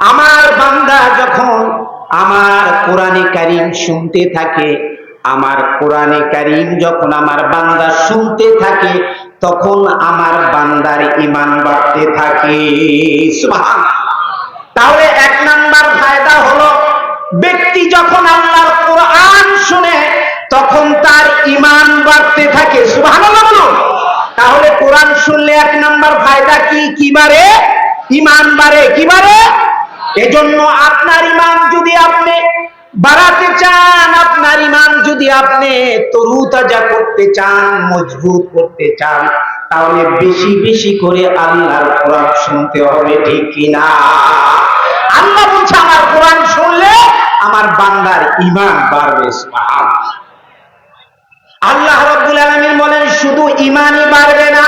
আমার বান্দা যখন আমার কোরআনে কারিম শুনতে থাকে, আমার কোরআনে কারিম যখন আমার বান্দা শুনতে থাকে, তখন আমার বান্দার ইমান বাড়তে থাকে। তাহলে এক নাম্বার ফায়দা হলো, ব্যক্তি যখন আল্লাহর কোরআন শুনে, তখন তার ইমান বাড়তে থাকে। সুবহানাল্লাহ বলুন। তাহলে কোরআন শুনলে এক নাম্বার ফায়দা কি? কি বাড়ে? ইমান বাড়ে। কি বাড়ে? এজন্য আপনার ইমান যদি আপনি বাড়াতে চান, আপনার ইমান যদি আপনি তরুতাজা করতে চান, মজবুত করতে চান, তাহলে বেশি বেশি করে আল্লাহর কোরআন শুনতে হবে, ঠিক কিনা আল্লাহ বলছে, আমার কোরআন শুনলে আমার বান্দার ইমান বাড়বে, সুবহানাল্লাহ। আল্লাহ রব্দুল আলমিন বলেন, শুধু ইমানই বাড়বে না।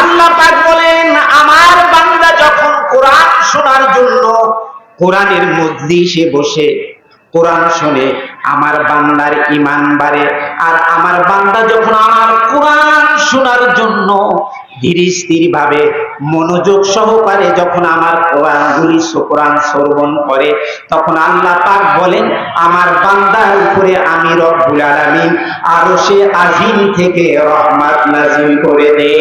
আল্লাহ পাক বলেন, আমার বান্দা যখন কোরআন শোনার জন্য কোরআনের মধ্যে সে বসে কোরআন শুনে আমার বান্দার ইমান বাড়ে। আর আমার বান্দা যখন আমার কোরআন শোনার জন্য ধীর স্থির ভাবে মনোযোগ সহকারে যখন আমার কোরআনগুলি কোরআন শ্রবণ করে, তখন আল্লাহ পাক বলেন, আমার বান্দার উপরে আমি রব্বুল আলামিন আরও সে আজিম থেকে রহমত নাজিল করে দে।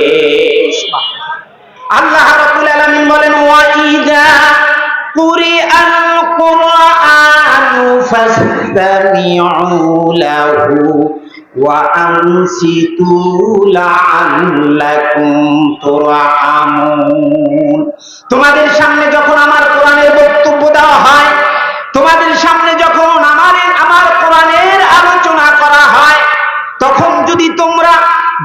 আল্লাহ রাব্বুল আলামিন বলেন কুরিআল কুরআনু ফাসতামিউ লাহু ওয়া আনসিতু লাআল্লাকুম তুরহামুন তোমাদের সামনে যখন আমার কোরআনের বক্তব্য দেওয়া হয়, তোমাদের সামনে যখন আমার আমার কোরআনের আলোচনা করা হয়, তখন যদি তোমরা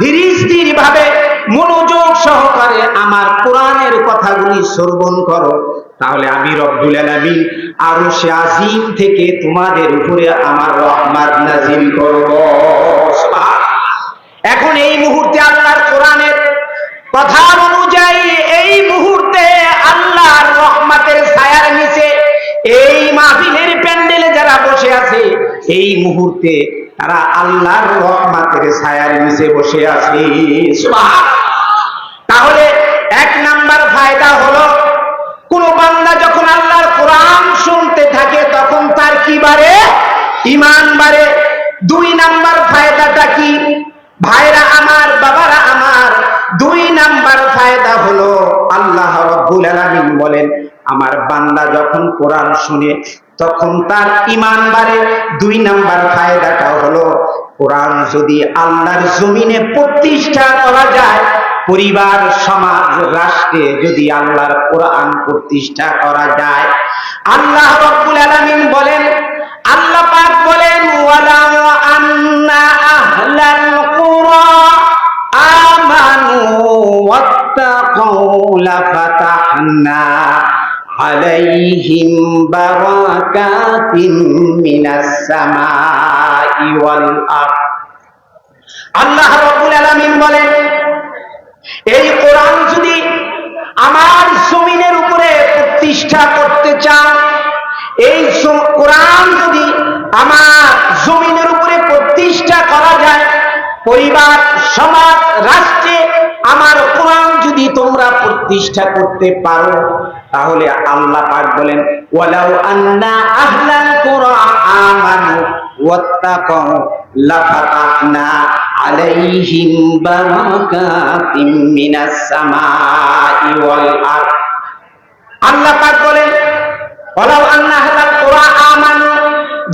ধীর স্থির ভাবে মনোযোগ সহকারে আমার কোরআনের কথাগুলি শ্রবণ করো তাহলে আমি রব্বুল আলামিন আরও সে আজিম থেকে তোমাদের উপরে আমার রহমত নাজিল করব। এখন এই মুহূর্তে আল্লাহর কোরআনের কথা অনুযায়ী এই মুহূর্তে আল্লাহর রহমতের ছায়ার নিচে এই মাহফিলের প্যান্ডেলে যারা বসে আছে, এই মুহূর্তে তারা আল্লাহর রহমতের ছায়ার নিচে বসে আছে। তাহলে এক নাম্বার ফায়দা হলো কোন বান্দা যখন আল্লাহর কোরআন শুনতে থাকে, তখন তার কি বাড়ে? ইমান বাড়ে। দুই নাম্বার ফায়দাটা কি? ভাইরা আমার, বাবারা আমার। দুই নাম্বার ফায়দা হলো আল্লাহ রব্বুল আলামিন বলেন, আমার বান্দা যখন কোরআন শুনে, তখন তার ইমান বাড়ে। দুই নাম্বার ফায়দাটা হলো, কোরআন যদি আল্লাহর জমিনে প্রতিষ্ঠা করা যায় পরিবার, সমাজ, রাষ্ট্রে যদি আল্লাহর কোরআন প্রতিষ্ঠা করা যায়, আল্লাহ রব্বুল আলামিন বলেন, আল্লাহ পাক বলেন, ওয়ালাউ আন্না আহলাল কুরা আমানু ওয়াত্তাকাউ লাফাতাহনা আলাইহিম বারাকাতিন মিনাস সামাই ওয়াল আরদ. আল্লাহ রাব্বুল আলামিন বলেন এই কোরআন যদি আমার জমিনের উপরে প্রতিষ্ঠা করতে চান এই কোরআন যদি আমার জমিনের উপরে প্রতিষ্ঠা করা যায়, পরিবার, সমাজ, রাষ্ট্রে আমার কোরআন যদি তোমরা প্রতিষ্ঠা করতে পারো, তাহলে আল্লাহ পাক বলেন, ওয়ালাউ আন্না আহলাল কুরআ আমানু ওয়াত্তাকাউ লাফাতাহনা। আলাইহিম বারাকাতিম মিনাস সামাই ওয়াল আল্লাহ পাক বলেন, ওয়ালাউ আন্না আহলাল কুরআ আমানু,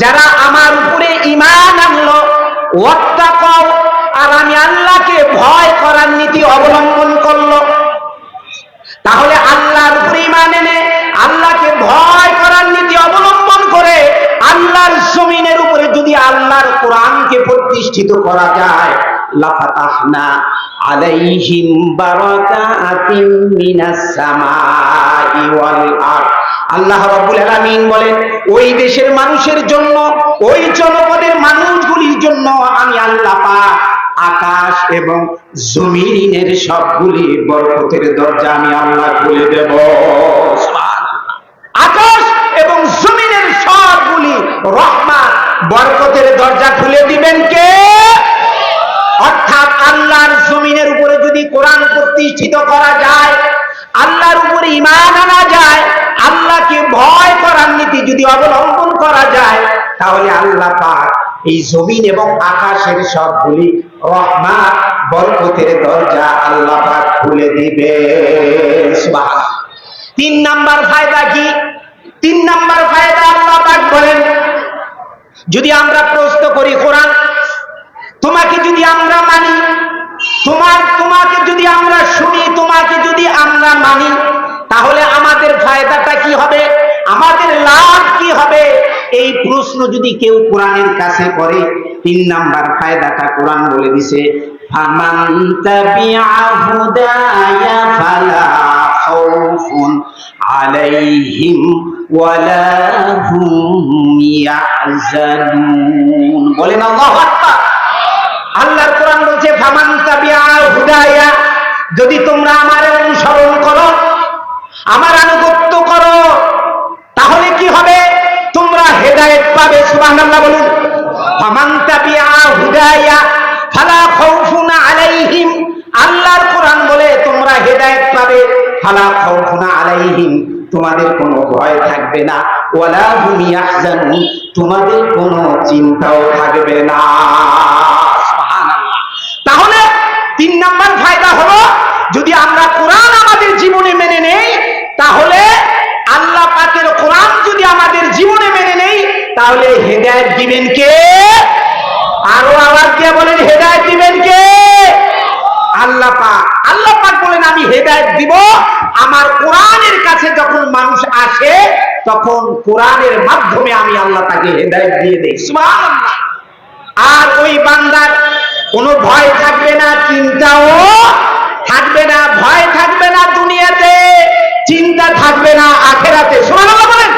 যারা আমার উপরে ঈমান আনলো, ওয়াত্তাকাউ, আর আমি আল্লাহকে ভয় করার নীতি অবলম্বন করল, তাহলে আল্লাহর উপরে ঈমান এনে আল্লাহকে ভয় যদি আল্লাহর কোরআনকে প্রতিষ্ঠিত করা যায়, লাফাতাহনা আলাইহিম বারাকাতিম মিনাস সামাই ওয়াল আল্লাহ রাব্বুল আলামিন বলেন, ওই দেশের মানুষের জন্য, ওই জনপদের মানুষগুলির জন্য আমি আল্লাহ পাক আকাশ এবং জমিনের সবগুলি বরকতের দরজা আমি আল্লাহ খুলে দেব। আকাশ এবং জমিনের সবগুলি রহমান বরকতের দরজা খুলে দিবেন কে? অর্থাৎ আল্লাহর জমিনের উপর প্রতিষ্ঠিত করা যায়, আল্লাহর উপরে ইমান আনা যায়, আল্লাহকে ভয় করার নীতি যদি অবলম্বন করা যায়, তাহলে আল্লাহ পাক এই জমিন এবং আকাশের সবগুলি রহমাত, বরকতের দরজা আল্লাহ পাক খুলে দিবে। তিন নাম্বার ফায়দা কি? তিন নাম্বার ফায়দা আল্লাহ পাক বলেন যদি আমরা প্রশ্ন করি, কোরআন, তোমাকে যদি আমরা মানি, তোমার, তোমাকে যদি আমরা শুনি, তোমাকে যদি আমরা মানি, তাহলে আমাদের ফায়দাটা কি হবে? আমাদের লাভ কি হবে? এই প্রশ্ন যদি কেউ কোরআনের কাছে করে, তিন নাম্বার ফায়দাটা কোরআন বলে দিছে আলাইহিম ওয়ালা হুম ইয়াহজানুন বলেন আল্লাহু আকবার। আল্লাহর কোরআন বলছে, ফামান তাবিআ হুদায়া যদি তোমরা আমার অনুসরণ করো, আমার আনুগত্য করো, তাহলে কি হবে? তোমরা হেদায়েত পাবে, সুবহানাল্লাহ বলুন। ফামান তাবিআ হুদায়া, ফালা খাউফুন আলাইহিম আল্লাহর কোরআন বলে তোমরা হেদায়েত পাবে, ফালা খাউফুন আলাইহিম তোমাদের কোনো ভয় থাকবে না। ওয়ালা হুম ইয়াহজানুন, তোমাদের কোনো চিন্তাও থাকবে না। তাহলে তিন নাম্বার ফায়দা হলো, যদি আমরা কোরআন আমাদের জীবনে মেনে নেই, তাহলে আল্লাহ পাকের কোরআন যদি আমাদের জীবনে মেনে নেই, তাহলে হেদায়েত দিবেন কে? আরও আবার কে বলেন, হেদায়েত দিবেন কে? আল্লাহ পাক। আল্লাহ পাক বলেন, আমি হেদায়েত দিব আমার কোরআনের কাছে যখন মানুষ আসে, তখন কোরআনের মাধ্যমে আমি আল্লাহ তাকে হেদায়েত দিয়ে দেই। আর ওই বান্দার কোনো ভয় থাকবে না, চিন্তাও থাকবে না, ভয় থাকবে না দুনিয়াতে, চিন্তা থাকবে না আখেরাতে। বলেন।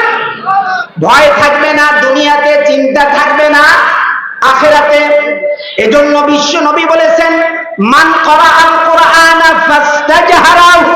ভয় থাকবে না দুনিয়াতে, চিন্তা থাকবে না আখেরাতে। এজন্য বিশ্ব নবী বলেছেন, মান করা আল কোরআন ফাস্তাজহারাহু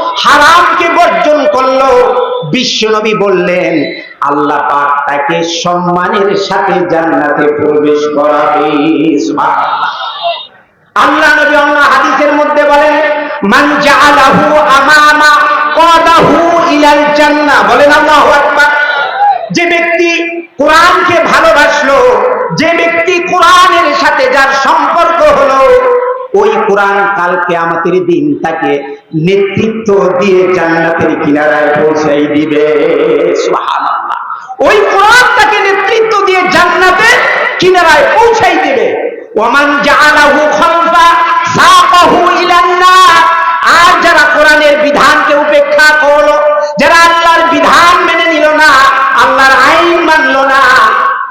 হারামকে বর্জন করল। বিশ্বনবী বললেন, আল্লাহ পাক তাকে সম্মানের সাথে জান্নাতে প্রবেশ করাবে। আল্লাহ নবী অন্য হাদিসের মধ্যে বলেন, মান আমামা ইলাল জান্নাহ। বলেন আল্লাহু আকবার। যে ব্যক্তি কোরআনকে ভালোবাসলো, যে ব্যক্তি কোরআনের সাথে যার সম্পর্ক হলো ওই কোরআন কালকে আমাদের দিন তাকে নেতৃত্ব দিয়ে জান্নাতের কিনারায় পৌঁছাই দিবে। সুবহানাল্লাহ। ওই কোরআন তাকে নেতৃত্ব দিয়ে জান্নাতের কিনারায় পৌঁছাই দিবে। ওমান জাআলাহু খালফা সাকাহু আর যারা কোরআনের বিধানকে উপেক্ষা করল, যারা আল্লাহর বিধান মেনে নিল না, আল্লাহর আইন মানলো না,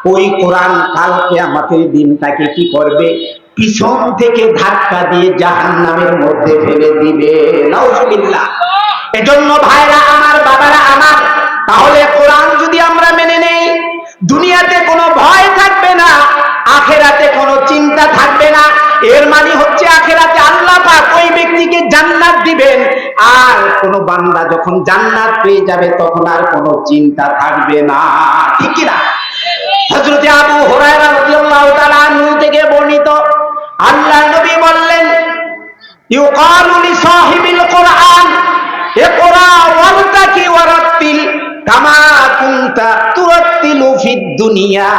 ওই কোরআন কালকে আমাদের দিন তাকে কি করবে? পিছন থেকে ধাক্কা দিয়ে জাহান্নামের মধ্যে ফেলে দিবে। নাউজুবিল্লাহ। এজন্য ভাইরা, আমার বাবারা, আমার, তাহলে কোরআন যদি আমরা মেনে নেই, দুনিয়াতে কোনো ভয় থাকবে না, আখেরাতে কোনো চিন্তা থাকবে না। এর মানে হচ্ছে আখেরাতে আল্লাহ পাক ওই ব্যক্তিকে জান্নাত দিবেন। আর কোন বান্দা যখন জান্নাত পেয়ে যাবে, তখন আর কোনো চিন্তা থাকবে না। ঠিক কি না আবু হুরায়রা রাদিয়াল্লাহু তাআলা থেকে বর্ণিত আল্লাহ নবী বললেন, ইউকালু লি সাহিবিল কোরআন ইকরা ওয়ারতাকি ওয়ারাত্তিল কামা কুনতা তুরাত্তিলু ফিদ দুনিয়া।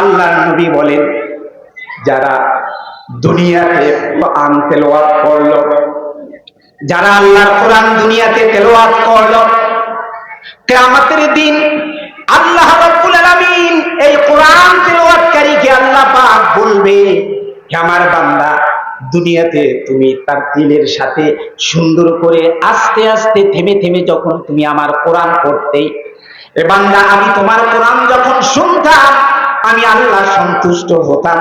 আল্লাহর নবী বলেন, যারা দুনিয়াতে কোরআন তেলাওয়াত করল, যারা আল্লাহর কোরআন দুনিয়াতে তেলাওয়াত করল, কিয়ামতের দিন আল্লাহ রাব্বুল আলামিন এই কোরআন তেলাওয়াতকারীকে আল্লাহ পাক বলবে আমার বান্দা, দুনিয়াতে তুমি তার দিলের সাথে সুন্দর করে আস্তে আস্তে, থেমে থেমে যখন তুমি আমার কোরআন পড়তে এ বান্দা, আমি তোমার কোরআন যখন শুনতাম, আমি আল্লাহ সন্তুষ্ট হতাম।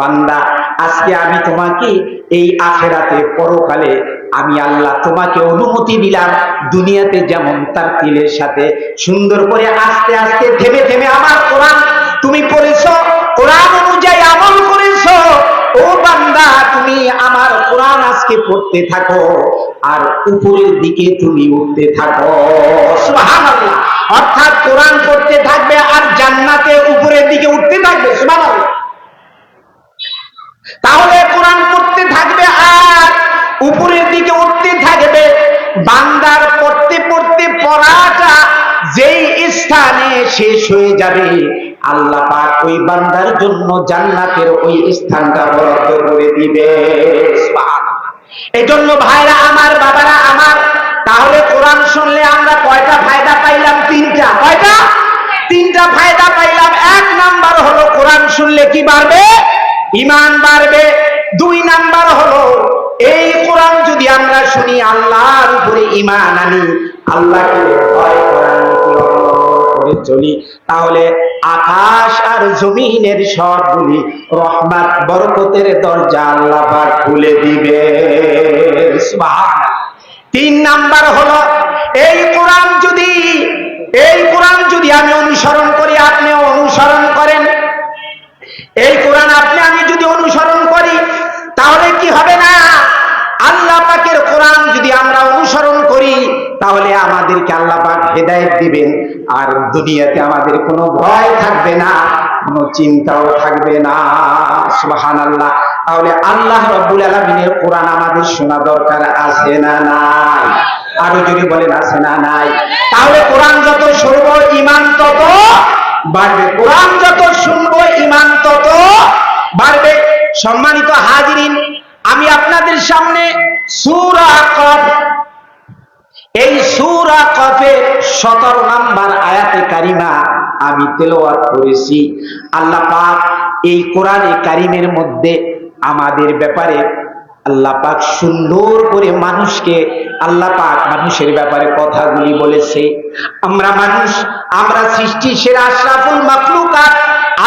বান্দা, আজকে আমি তোমাকে এই আখেরাতে পরকালে আমি আল্লাহ তোমাকে অনুমতি দিলাম, দুনিয়াতে যেমন তার তিলের সাথে সুন্দর করে আস্তে আস্তে, থেমে থেমে আজকে পড়তে থাকো, আর উপরের দিকে তুমি উঠতে থাকো। অর্থাৎ কোরআন পড়তে থাকবে আর জান্নাতে উপরের দিকে উঠতে থাকবে তাহলে কোরআন পড়তে থাকবে আর উপরের দিকে উঠতে থাকবে। বান্দার পড়তে পড়তে পড়াটা যেই স্থানে শেষ হয়ে যাবে, আল্লাহ পাক ওই বান্দার জন্য জান্নাতের ওই স্থানটা বরাদ্দ করে দিবে। এই জন্য ভাইরা আমার, বাবারা আমার, তাহলে কোরআন শুনলে আমরা কয়টা ফায়দা পাইলাম? তিনটা। কয়টা? তিনটা ফায়দা পাইলাম। এক নাম্বার হলো কোরআন শুনলে কি বাড়বে? ইমান বাড়বে। দুই নাম্বার হলো, এই কোরআন যদি আমরা শুনি, আল্লাহর উপরে ইমান আনি, আল্লাহকে ভয় চলি তাহলে আকাশ আর জমিনের সবগুলি রহমাত, বরকতের দরজা আল্লাহ খুলে দিবে। তিন নাম্বার হলো, এই কোরআন যদি, এই কোরআন যদি আমি অনুসরণ করি, আপনিও অনুসরণ করেন। এই কোরআন আপনি, আমি যদি অনুসরণ করি, তাহলে কি হবে না? আল্লাহ পাকের কোরআন যদি আমরা অনুসরণ আমাদেরকে আল্লাহ পাক হেদায়েত দিবেন। আর দুনিয়াতে আমাদের কোনো ভয় থাকবে না, কোনো চিন্তাও থাকবে না। সুবহানাল্লাহ। তাহলে আল্লাহ রাব্বুল আলামিনের কোরআন আমাদের শোনা দরকার আছে না নাই? আরও যদি বলেন আছে না নাই? তাহলে কোরআন যত শুনব ইমান তত বাড়বে। কোরআন যত শুনব ইমান তত বাড়বে। সম্মানিত হাজিরিন, আমি আপনাদের সামনে সূরা কফ এই সূরা কফের 17 নাম্বার আয়াতে কারিমা আমি তেলাওয়াত করেছি। আল্লাহ পাক এই কোরআনে কারিমের মধ্যে আমাদের ব্যাপারে আল্লাহ পাক সুন্দর করে মানুষকে আল্লাহ পাক মানুষের ব্যাপারে কথাগুলি বলেছে। আমরা মানুষ, আমরা সৃষ্টি সেরা আশরাফুল মাখলুকাত।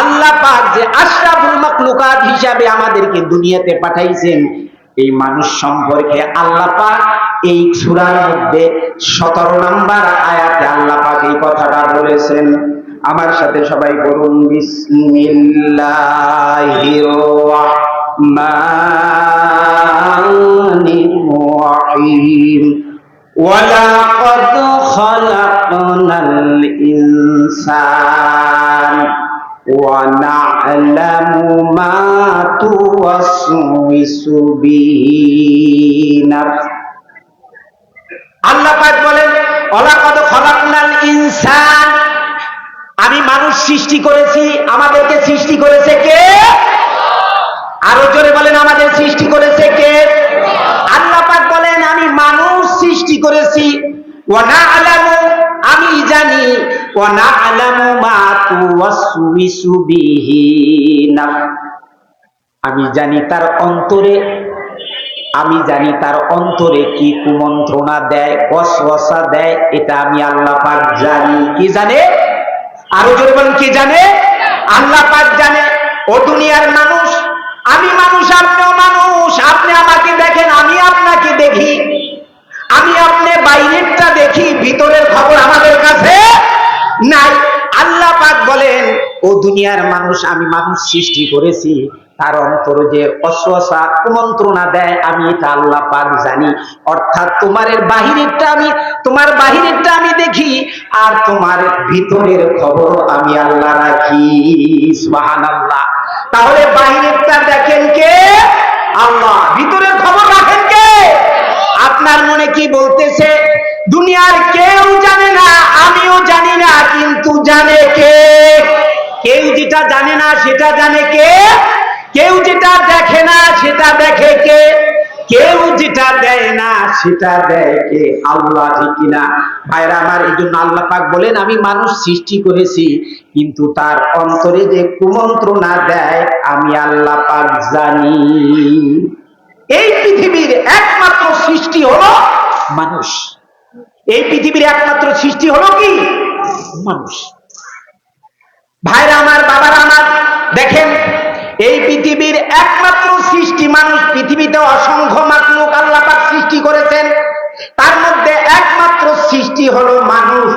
আল্লাহ পাক যে আশরাফুল মাখলুকাত হিসাবে আমাদেরকে দুনিয়াতে পাঠাইছেন, এই মানুষ সম্পর্কে আল্লাহ পাক এই সূরার মধ্যে 17 নাম্বার আয়াতে আল্লাহ পাক এই কথাটা বলেছেন আমার সাথে সবাই বলুন বিসমিল্লাহির রহমানির রহিম ولقد خلقنا الإنسان ونعلم ما توسوس به نفسه আল্লাহ বলেন ইনসান। আমি মানুষ সৃষ্টি করেছি, আমাদেরকে সৃষ্টি করেছে কে? আরও জোরে বলেন, আমাদের সৃষ্টি করেছে কে? আল্লাহ বলেন, আমি মানুষ সৃষ্টি করেছি। ওয়ানা আলামু? আমি জানি। ওয়ানা আলামু আমি জানি তার অন্তরে আমি জানি তার অন্তরে কি কুমন্ত্রণা দেয় ওয়াসওয়াসা দেয়, এটা আমি আল্লাহ পাক জানি। কি জানে? আরও বলেন, কি জানে? আল্লাহ পাক জানে। ও দুনিয়ার মানুষ, আমি মানুষ, আপনিও মানুষ, আপনি আমাকে দেখেন, আমি আপনাকে দেখি। আমি আপনি বাইরেরটা দেখি, ভিতরের খবর আমাদের কাছে নাই। আল্লাহ পাক বলেন, ও দুনিয়ার মানুষ, আমি মানুষ সৃষ্টি করেছি তার অন্তরে যে অশ্বাসা কুমন্ত্রণা দেয়, আমি এটা আল্লাহ পাক জানি। অর্থাৎ তোমার বাহিরেরটা আমি, তোমার বাহিরেরটা আমি দেখি, আর তোমার ভিতরের খবর আমি আল্লাহ রাখি। সুবহানাল্লাহ। তাহলে বাহিরেরটা দেখেন কে? আল্লাহ। ভিতরের খবর রাখেন কে? আপনার মনে কি বলতেছে, দুনিয়ার কেউ জানে না, আমিও জানি না, কিন্তু জানে কে? কেউ যেটা জানে না, সেটা জানে কে? কেউ যেটা দেখে না, সেটা দেখে কে? কেউ যেটা দেয় না, সেটা দেয় কে? আল্লাহ ঠিক কিনা? ভাইরা আমার এই জন্য আল্লাহ পাক বলেন, আমি মানুষ সৃষ্টি করেছি, কিন্তু তার অন্তরে যে কুমন্ত্রণা দেয়, আমি আল্লাহ পাক জানি। এই পৃথিবীর একমাত্র সৃষ্টি হলো মানুষ। এই পৃথিবীর একমাত্র সৃষ্টি হলো কি? মানুষ। ভাইরা আমার, বাবারা আমার, দেখেন এই পৃথিবীর একমাত্র সৃষ্টি মানুষ পৃথিবীতে অসংখ্য মাকলুক আল্লাহ পাক সৃষ্টি করেছেন। তার মধ্যে একমাত্র সৃষ্টি হলো মানুষ।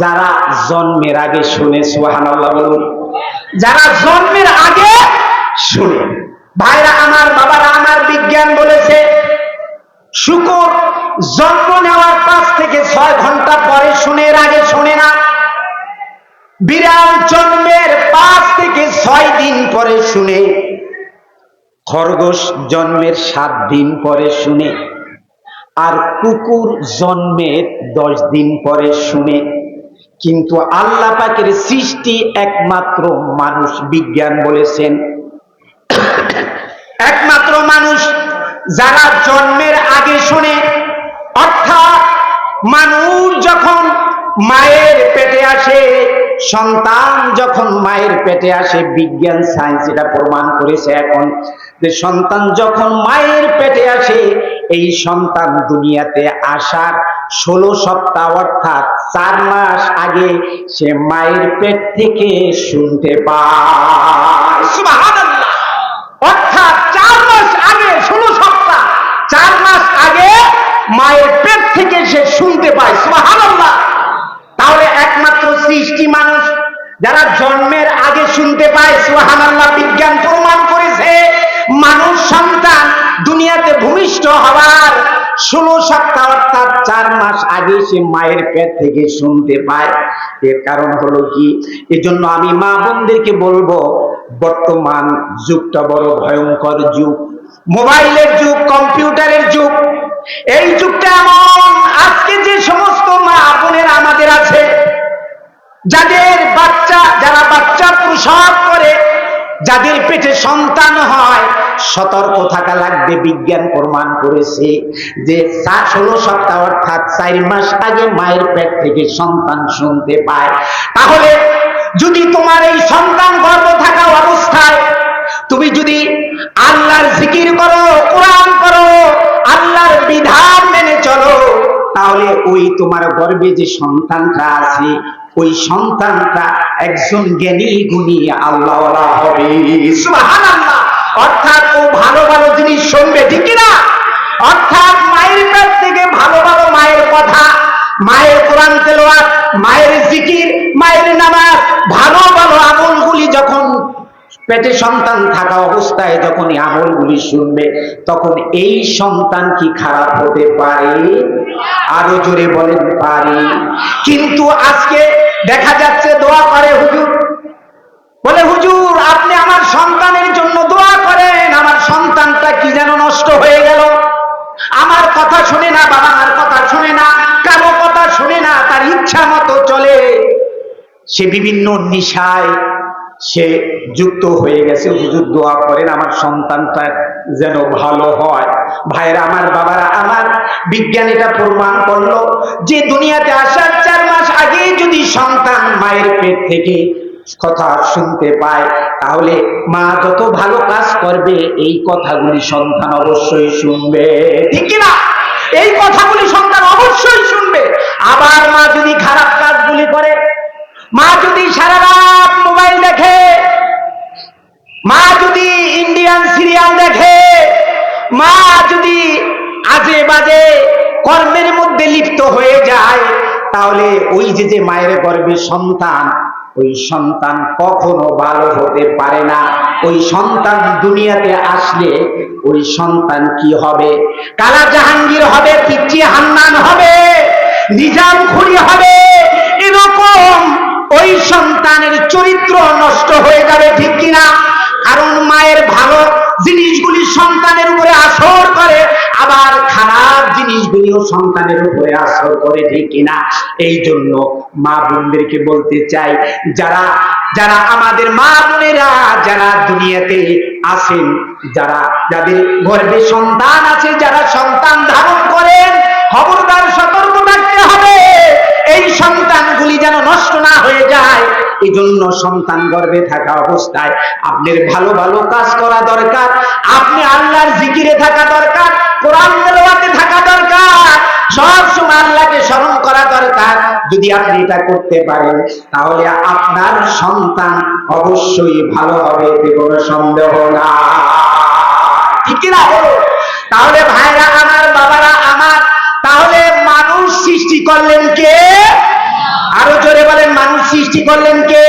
যারা জন্মের আগে শুনে সুহান আল্লাহ বলুন। যারা জন্মের আগে শুনে। ভাইরা, আমার বাবারা আমার বিজ্ঞান বলেছে, শুকুর জন্ম নেওয়ার পাঁচ থেকে ছয় ঘণ্টা পরে শুনে আগে শুনে না। বিড়াল থেকে ছয় দিন পরে শুনে, খরগোশ জন্মের সাত দিন পরে শুনে, আর কুকুর জন্মের দশ দিন পরে শুনে। কিন্তু আল্লাহ পাকের সৃষ্টি একমাত্র মানুষ বিজ্ঞান বলেছেন। একমাত্র মানুষ যারা জন্মের আগে শুনে, অর্থাৎ মানুষ যখন মায়ের পেটে আসে। সন্তান যখন মায়ের পেটে আসে, বিজ্ঞান, সায়েন্স এটা প্রমাণ করেছে এখন যে সন্তান যখন মায়ের পেটে আসে, এই সন্তান দুনিয়াতে আসার ষোলো সপ্তাহ অর্থাৎ চার মাস আগে সে মায়ের পেট থেকে শুনতে পায়। অর্থাৎ চার মাস আগে, ষোলো সপ্তাহ, চার মাস আগে মায়ের পেট থেকে সে শুনতে পায়। সুবহানাল্লাহ! তাহলে একমাত্র সৃষ্টি মানুষ যারা জন্মের আগে শুনতে পায়, সুবহানাল্লাহ, বিজ্ঞান প্রমাণ করেছে, মানুষ সন্তান দুনিয়াতে ভূমিষ্ঠ হওয়ার ষোলো সপ্তাহ অর্থাৎ চার মাস আগে সে মায়ের পেট থেকে শুনতে পায়। এর কারণ হলো কি? এজন্য আমি মা বোনদেরকে বলব, বর্তমান যুগটা বড় ভয়ঙ্কর যুগ। মোবাইলের যুগ, কম্পিউটারের যুগ এই যুগটা এমন, আজকে যে সমস্ত মা বোনের আমাদের আছে, যাদের বাচ্চা, যারা বাচ্চা প্রসব করে, যাদের পেটে সন্তান হয়, সতর্ক থাকা লাগবে, বিজ্ঞান প্রমাণ করেছে যে ষোলো সপ্তাহ অর্থাৎ চার মাস আগে মায়ের পেট থেকে সন্তান শুনতে পায়। তাহলে যদি তোমার এই সন্তান গর্ভ থাকা অবস্থায় তুমি যদি আল্লাহর জিকির করো, কোরআন করো, আল্লাহর বিধান মেনে চলো, তাহলে ওই তোমার গর্বে যে সন্তানটা আছে, ওই সন্তানটা একজন জ্ঞানী গুণী আল্লাহ হবে। অর্থাৎ ও ভালো ভালো জিনিস শুনবে, ঠিক না অর্থাৎ মায়ের কাছ থেকে ভালো ভালো মায়ের কথা, মায়ের কোরআন তেলোয়াত মায়ের জিকির, মায়ের নামাজ, ভালো ভালো আমলগুলি যখন পেটে সন্তান থাকা অবস্থায় যখন এই আমলগুলি শুনবে, তখন এই সন্তান কি খারাপ হতে পারে? আরও জোরে বলেন, পারে। কিন্তু আজকে দেখা যাচ্ছে দোয়া করে হুজুর। বলে, হুজুর, আপনি আমার সন্তানের জন্য দোয়া করেন। আমার সন্তানটা কি যেন নষ্ট হয়ে গেল? আমার কথা শুনে না, বাবা মার কথা শুনে না, কারও কথা শুনে না, তার ইচ্ছা মতো চলে। সে বিভিন্ন নিশায় সে যুক্ত হয়ে গেছে, হুজুর দোয়া করেন, আমার সন্তানটা যেন ভালো হয়। ভাইরা আমার বাবারা, আমার বিজ্ঞানীটা প্রমাণ করল যে দুনিয়াতে আসার চার মাস আগেই যদি সন্তান মায়ের পেট থেকে কথা শুনতে পায়, তাহলে মা যত ভালো কাজ করবে, এই কথাগুলি সন্তান অবশ্যই শুনবে। ঠিক কিনা? এই কথাগুলি সন্তান অবশ্যই শুনবে। আবার মা যদি খারাপ কাজগুলি করে মা যদি সারা রাত মোবাইল দেখে, মা যদি ইন্ডিয়ান সিরিয়াল দেখে, মা যদি আজে বাজে কর্মের মধ্যে লিপ্ত হয়ে যায়, তাহলে ওই যে যে মায়ের গর্ভে সন্তান, ওই সন্তান কখনো ভালো হতে পারে না। ওই সন্তান দুনিয়াতে আসলে ওই সন্তান কি হবে? কালা জাহাঙ্গীর হবে পিচি হান্নান হবে, নিজাম খুরি হবে, এরকম ওই সন্তানের চরিত্র নষ্ট হয়ে যাবে ঠিক কিনা? কারণ মায়ের ভালো জিনিসগুলি সন্তানের উপরে আসর করে, আবার খারাপ জিনিসগুলিও সন্তানের উপরে আসর করে ঠিক কিনা? এই জন্য মা বোনদেরকে বলতে চাই, যারা যারা আমাদের মা বোনেরা যারা দুনিয়াতে আছেন, যারা যাদের গর্ভে সন্তান আছে, যারা সন্তান ধারণ জন্য সন্তান গর্ভে থাকা অবস্থায় আপনার ভালো ভালো কাজ করা দরকার, আপনি আল্লাহর জিকিরে থাকা দরকার, কোরআন তেলাওয়াতে থাকা দরকার, সব সময় আল্লাহকে স্মরণ করা দরকার। যদি আপনি এটা করতে পারেন, তাহলে আপনার সন্তান অবশ্যই ভালো হবে, এতে কোনো সন্দেহ না ঠিক না? তাহলে ভাইরা, আমার বাবারা, আমার, তাহলে মানুষ সৃষ্টি করলেন কে? আরও জোরে বলেন, মানুষ সৃষ্টি করলেন কে?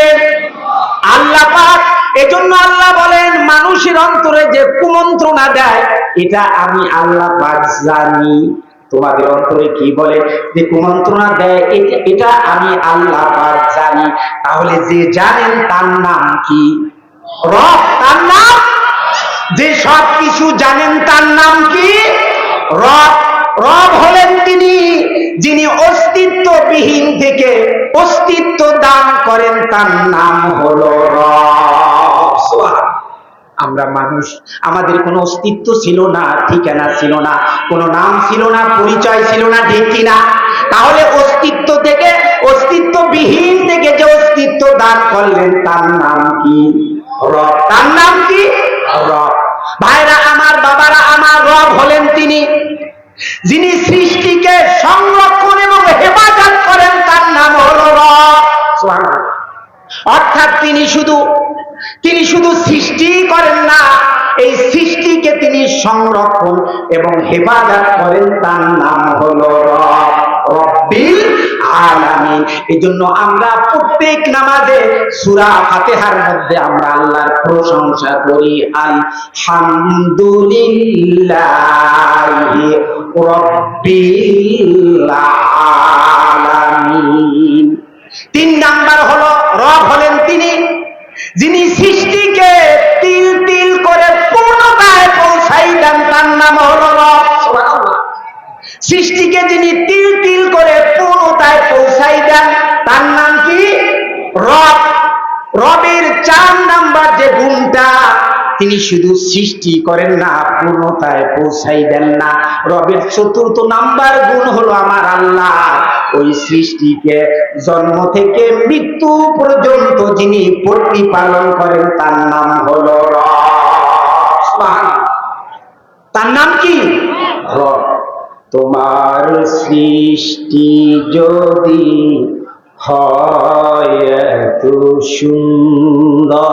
আল্লাহ পাক। এজন্য আল্লাহ বলেন, মানুষের অন্তরে যে কুমন্ত্রণা দেয়, এটা আমি আল্লাহ পাক জানি। তোমাদের অন্তরে কি বলে? যে কুমন্ত্রণা দেয়, এটা আমি আল্লাহ পাক জানি। তাহলে যে জানেন, তার নাম কি? রব, তার নাম? যে সব কিছু জানেন, তার নাম কি? রব। রব হলেন তিনি, যিনি অস্তিত্ববিহীন থেকে অস্তিত্ব দান করেন, তার নাম হলো রব। আমরা মানুষ, আমাদের কোনো অস্তিত্ব ছিল না, ঠিকানা ছিল না, কোনো নাম ছিল না, পরিচয় ছিল না, ঠিক কিনা? তাহলে অস্তিত্ব থেকে, অস্তিত্ববিহীন থেকে যে অস্তিত্ব দান করলেন, তার নাম কি? রব। তার নাম কি? রব ভাইরা আমার বাবারা আমার রব হলেন তিনি যিনি সৃষ্টিকে সংরক্ষণ এবং হেফাজত করেন, তার নাম হলো অর্থাৎ তিনি শুধু তিনি শুধু সৃষ্টি করেন না, এই সৃষ্টিকে তিনি সংরক্ষণ এবং হেফাজত করেন, তার নাম হলো রব। রব্বিল আলামিন। এই জন্য আমরা প্রত্যেক নামাজে সূরা ফাতিহার মধ্যে আমরা আল্লাহর প্রশংসা করি, আলহামদুলিল্লাহি রব্বিল আলামিন তিন নাম্বার হলো, রব হলেন তিনি, যিনি সৃষ্টিকে তিনি শুধু সৃষ্টি করেন না, পূর্ণতায় পৌঁছাই দেন না। রবের চতুর্থ নাম্বার গুণ হলো আমার আল্লাহ। ওই সৃষ্টিকে জন্ম থেকে মৃত্যু পর্যন্ত যিনি প্রতিপালন করেন, তার নাম হলো তার নাম কি? তোমার সৃষ্টি যদি হয় সুন্দর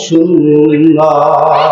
সুন্দর